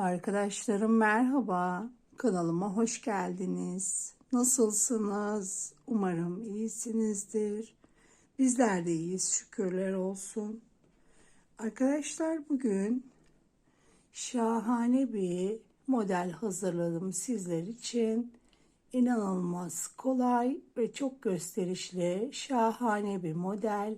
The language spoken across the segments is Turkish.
Arkadaşlarım merhaba. Kanalıma hoş geldiniz. Nasılsınız? Umarım iyisinizdir. Bizler de iyiyiz şükürler olsun. Arkadaşlar bugün şahane bir model hazırladım sizler için. İnanılmaz kolay ve çok gösterişli, şahane bir model.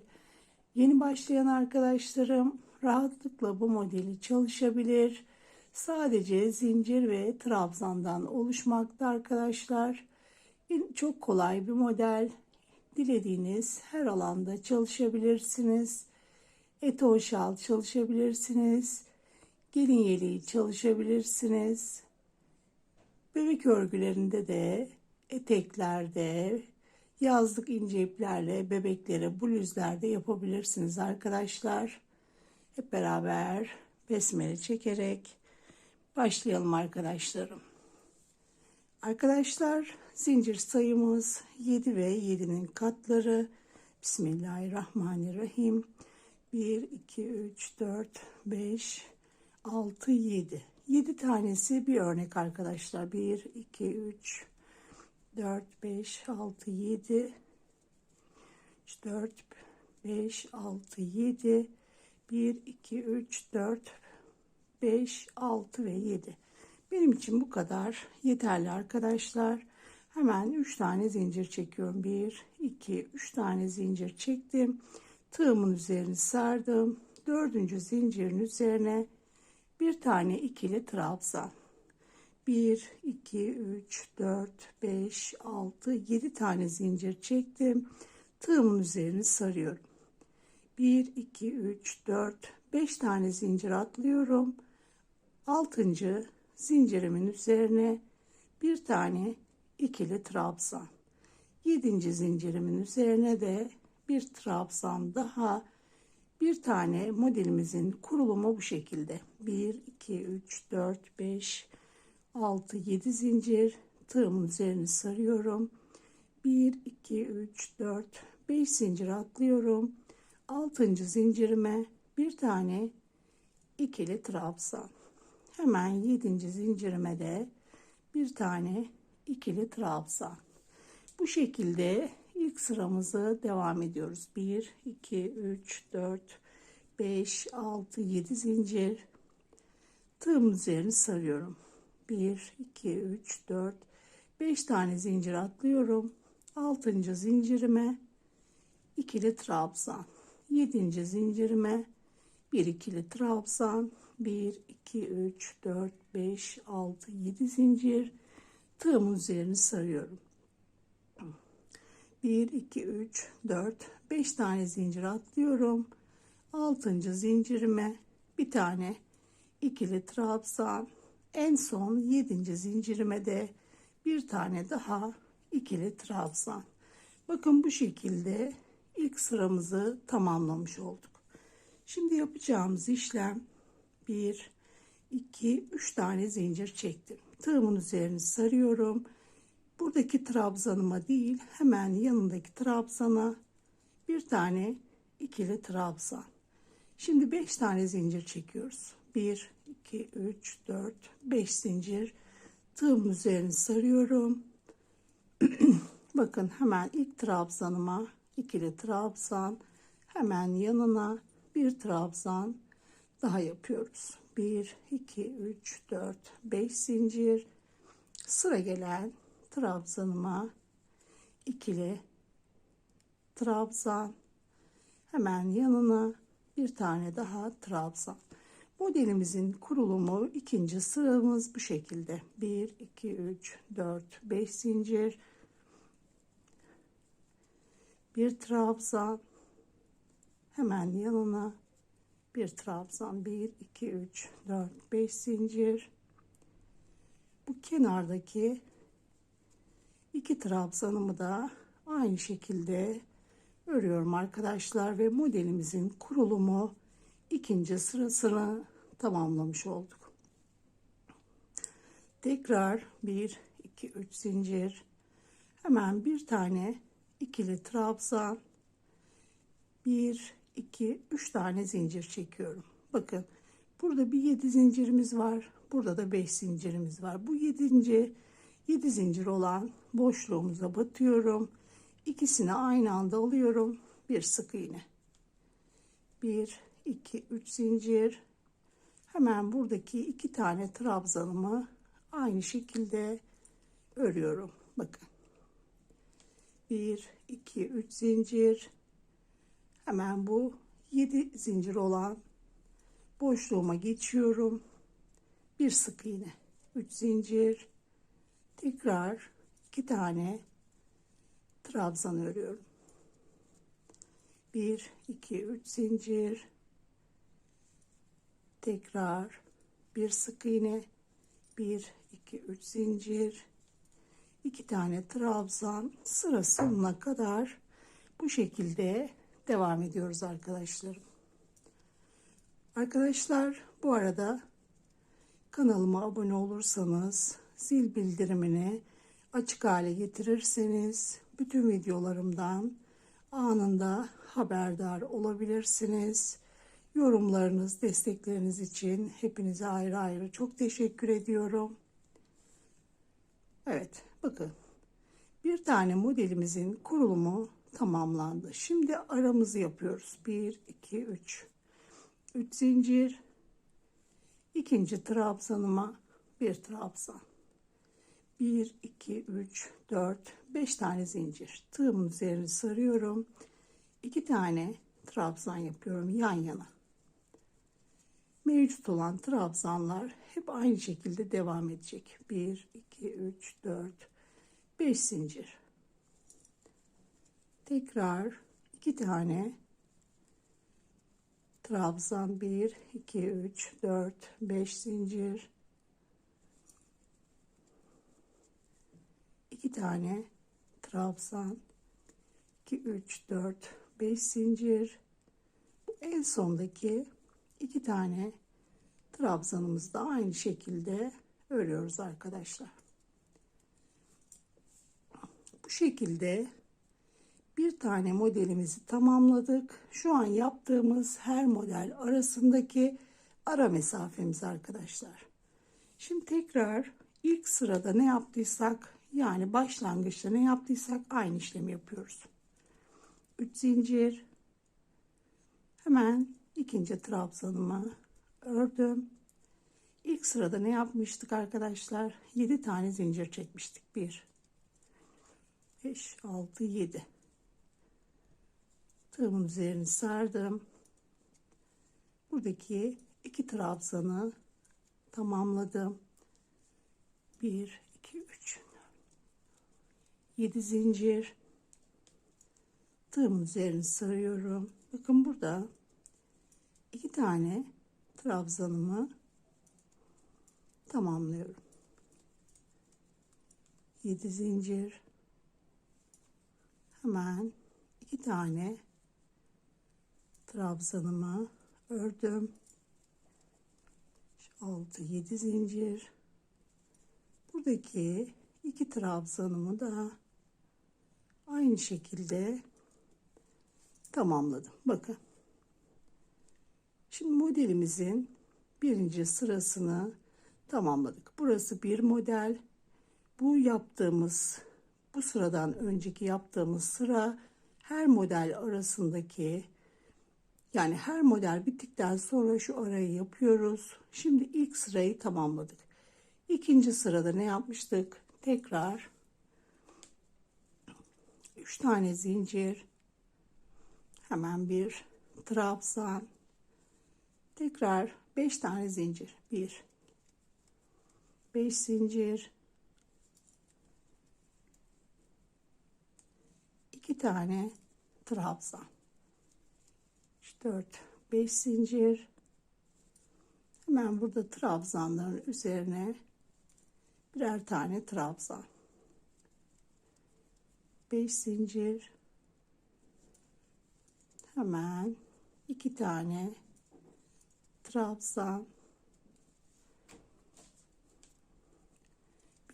Yeni başlayan arkadaşlarım rahatlıkla bu modeli çalışabilir. Sadece zincir ve trabzandan oluşmakta arkadaşlar. Çok kolay bir model. Dilediğiniz her alanda çalışabilirsiniz. Eto şal çalışabilirsiniz. Gelin yeleği çalışabilirsiniz. Bebek örgülerinde de, eteklerde, yazlık ince iplerle bebeklere bluzlerde yapabilirsiniz arkadaşlar. Hep beraber besmele çekerek başlayalım arkadaşlarım. Arkadaşlar zincir sayımız 7 ve 7'nin katları. Bismillahirrahmanirrahim. 1, 2, 3, 4, 5, 6, 7. 7 tanesi bir örnek arkadaşlar. 1, 2, 3, 4, 5, 6, 7, 3, 4, 5, 6, 7, 1, 2, 3, 4, 5, 6 ve 7. Benim için bu kadar yeterli arkadaşlar. Hemen 3 tane zincir çekiyorum. 1, 2, 3 tane zincir çektim. Tığımın üzerini sardım. Dördüncü zincirin üzerine bir tane ikili trabzan. 1, 2, 3, 4, 5, 6, 7 tane zincir çektim. Tığımın üzerini sarıyorum. 1, 2, 3, 4, 5 tane zincir atlıyorum. 6. zincirimin üzerine bir tane ikili trabzan. 7. zincirimin üzerine de bir trabzan daha bir tane modelimizin kurulumu bu şekilde. 1, 2, 3, 4, 5, 6, 7 zincir tığımın üzerine sarıyorum. 1, 2, 3, 4, 5 zincir atlıyorum. 6. zincirime bir tane ikili trabzan. Hemen 7. zincirime de bir tane ikili trabzan. Bu şekilde ilk sıramızı devam ediyoruz. 1, 2, 3, 4, 5, 6, 7 zincir. Tığım üzerine sarıyorum. 1, 2, 3, 4, 5 tane zincir atlıyorum. 6. zincirime ikili trabzan. 7. zincirime bir ikili trabzan. 1, 2, 3, 4, 5, 6, 7 zincir. Tığımın üzerine sarıyorum. 1, 2, 3, 4, 5 tane zincir atlıyorum. 6. zincirime bir tane ikili trabzan. En son 7. zincirime de bir tane daha ikili trabzan. Bakın bu şekilde ilk sıramızı tamamlamış olduk. Şimdi yapacağımız işlem 1 2 3 tane zincir çektim. Tığımın üzerine sarıyorum. Buradaki trabzanıma değil, hemen yanındaki trabzana bir tane ikili trabzan. Şimdi 5 tane zincir çekiyoruz. 1 2 3 4 5 zincir. Tığımın üzerine sarıyorum. Bakın hemen ilk trabzanıma ikili trabzan, hemen yanına bir trabzan daha yapıyoruz. 1 2 3 4 5 zincir. Sıra gelen trabzanıma ikili trabzan. Hemen yanına bir tane daha trabzan. Modelimizin kurulumu ikinci sıramız bu şekilde. 1 2 3 4 5 zincir. Bir trabzan. Hemen yanına bir trabzan 1 2 3 4 5 zincir. Bu kenardaki iki trabzanımı da aynı şekilde örüyorum arkadaşlar ve modelimizin kurulumu ikinci sırasını tamamlamış olduk. Tekrar 1 2 3 zincir. Hemen bir tane ikili trabzan. 1 2 3 tane zincir çekiyorum. Bakın burada bir 7 zincirimiz var. Burada da 5 zincirimiz var. Bu 7. 7 zincir olan boşluğumuza batıyorum. İkisini aynı anda alıyorum. Bir sık iğne. 1 2 3 zincir. Hemen buradaki iki tane trabzanımı aynı şekilde örüyorum. Bakın. 1 2 3 zincir. Hemen bu 7 zincir olan boşluğuma geçiyorum. Bir sık iğne. 3 zincir. Tekrar iki tane trabzan örüyorum. 1 2 3 zincir. Tekrar bir sık iğne. 1 2 3 zincir. iki tane trabzan sıra sonuna kadar bu şekilde devam ediyoruz arkadaşlarım. Arkadaşlar bu arada kanalıma abone olursanız zil bildirimini açık hale getirirseniz bütün videolarımdan anında haberdar olabilirsiniz. Yorumlarınız, destekleriniz için hepinize ayrı ayrı çok teşekkür ediyorum. Evet, bakın. Bir tane modelimizin kurulumu tamamlandı. Şimdi aramızı yapıyoruz. 1 2 3. 3 zincir. İkinci trabzanıma bir trabzan. 1 2 3 4 5 tane zincir. Tığımın üzerine sarıyorum. 2 tane trabzan yapıyorum yan yana. Mevcut olan trabzanlar hep aynı şekilde devam edecek. 1 2 3 4 5 zincir. Tekrar 2 tane trabzan 1 2 3 4 5 zincir. 2 tane trabzan 2 3 4 5 zincir. Bu en sondaki iki tane trabzanımızı da aynı şekilde örüyoruz arkadaşlar. Bu şekilde bir tane modelimizi tamamladık. Şu an yaptığımız her model arasındaki ara mesafemiz arkadaşlar. Şimdi tekrar ilk sırada ne yaptıysak yani başlangıçta ne yaptıysak aynı işlemi yapıyoruz. 3 zincir hemen ikinci trabzanımı ördüm. İlk sırada ne yapmıştık arkadaşlar? 7 tane zincir çekmiştik. 1 5 6 7 Tığımın üzerini sardım. Buradaki iki trabzanı tamamladım. 1 2 3 7 zincir tığımın üzerini sarıyorum. Bakın burada iki tane trabzanımı tamamlıyorum. 7 zincir hemen iki tane trabzanımı ördüm. 6 7 zincir buradaki iki trabzanımı da aynı şekilde tamamladım. Bakın. Şimdi modelimizin birinci sırasını tamamladık. Burası bir model. Bu yaptığımız bu sıradan önceki yaptığımız sıra her model arasındaki yani her model bittikten sonra şu arayı yapıyoruz. Şimdi ilk sırayı tamamladık. İkinci sırada ne yapmıştık? Tekrar 3 tane zincir hemen bir trabzan tekrar 5 tane zincir 1 5 zincir 2 tane trabzan 4 5 zincir. Hemen burada trabzanların üzerine birer tane trabzan. 5 zincir. Hemen iki tane trabzan.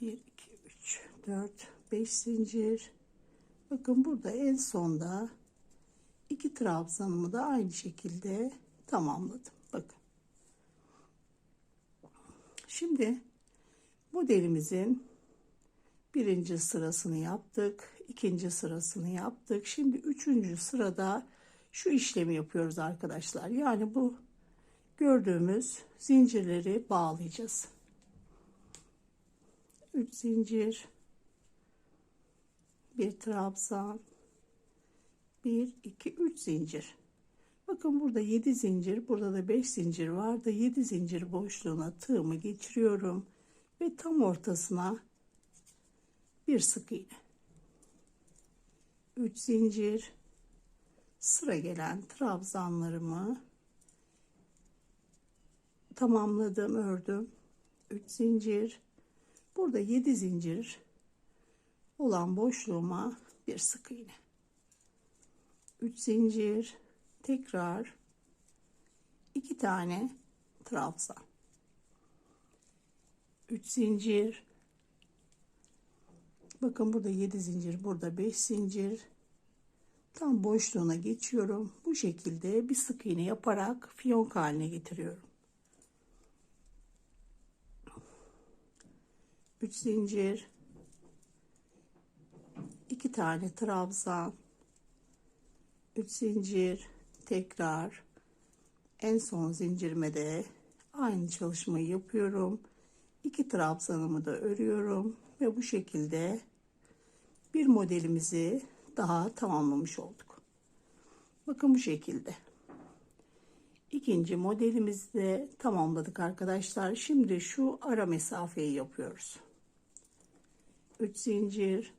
1 2 3 4 5 zincir. Bakın burada en sonda iki trabzanımı da aynı şekilde tamamladım bakın Şimdi modelimizin birinci sırasını yaptık. ikinci sırasını yaptık. Şimdi üçüncü sırada şu işlemi yapıyoruz arkadaşlar. Yani bu gördüğümüz zincirleri bağlayacağız. 3 zincir bir trabzan 1 2 3 zincir. Bakın burada 7 zincir burada da 5 zincir vardı. 7 zincir boşluğuna tığımı geçiriyorum ve tam ortasına bir sık iğne. 3 zincir. Sıra gelen trabzanlarımı tamamladım ördüm. 3 zincir. Burada 7 zincir olan boşluğuma bir sık iğne 3 zincir tekrar 2 tane trabzan. 3 zincir. Bakın burada 7 zincir burada 5 zincir. Tam boşluğuna geçiyorum. Bu şekilde bir sık iğne yaparak fiyonk haline getiriyorum. 3 zincir. 2 tane trabzan 3 zincir tekrar. En son zincirime de aynı çalışmayı yapıyorum. 2 trabzanımı da örüyorum ve bu şekilde bir modelimizi daha tamamlamış olduk. Bakın bu şekilde. İkinci modelimizi de tamamladık arkadaşlar. Şimdi şu ara mesafeyi yapıyoruz. 3 zincir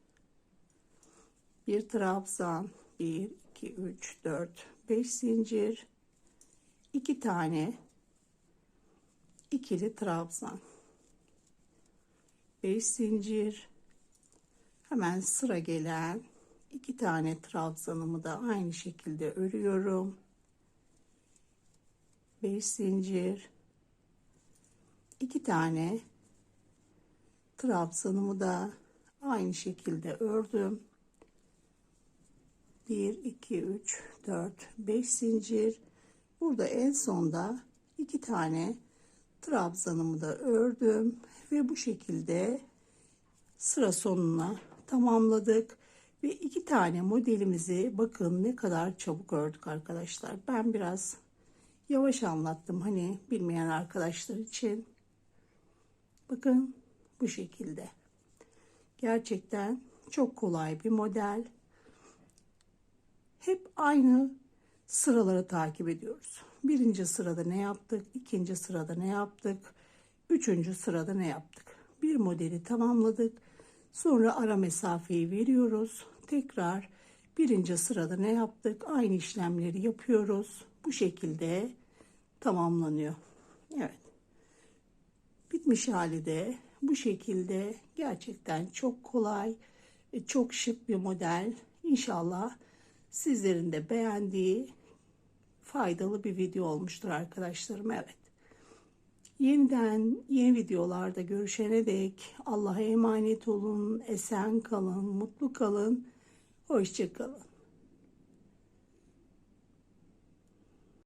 bir trabzan 1 2 3 4 5 zincir 2 tane ikili trabzan. 5 zincir. Hemen sıra gelen iki tane trabzanımı da aynı şekilde örüyorum. 5 zincir. 2 tane trabzanımı da aynı şekilde ördüm 1 2 3 4 5 zincir. Burada en sonda iki tane trabzanımı da ördüm ve bu şekilde sıra sonuna tamamladık. Ve iki tane modelimizi bakın ne kadar çabuk ördük arkadaşlar. Ben biraz yavaş anlattım hani bilmeyen arkadaşlar için. Bakın bu şekilde. Gerçekten çok kolay bir model hep aynı sıraları takip ediyoruz. Birinci sırada ne yaptık? ikinci sırada ne yaptık? Üçüncü sırada ne yaptık? Bir modeli tamamladık. Sonra ara mesafeyi veriyoruz. Tekrar birinci sırada ne yaptık? Aynı işlemleri yapıyoruz. Bu şekilde tamamlanıyor. Evet. Bitmiş hali de bu şekilde gerçekten çok kolay, çok şık bir model. İnşallah sizlerin de beğendiği faydalı bir video olmuştur arkadaşlarım. Evet. Yeniden yeni videolarda görüşene dek Allah'a emanet olun, esen kalın, mutlu kalın, hoşçakalın.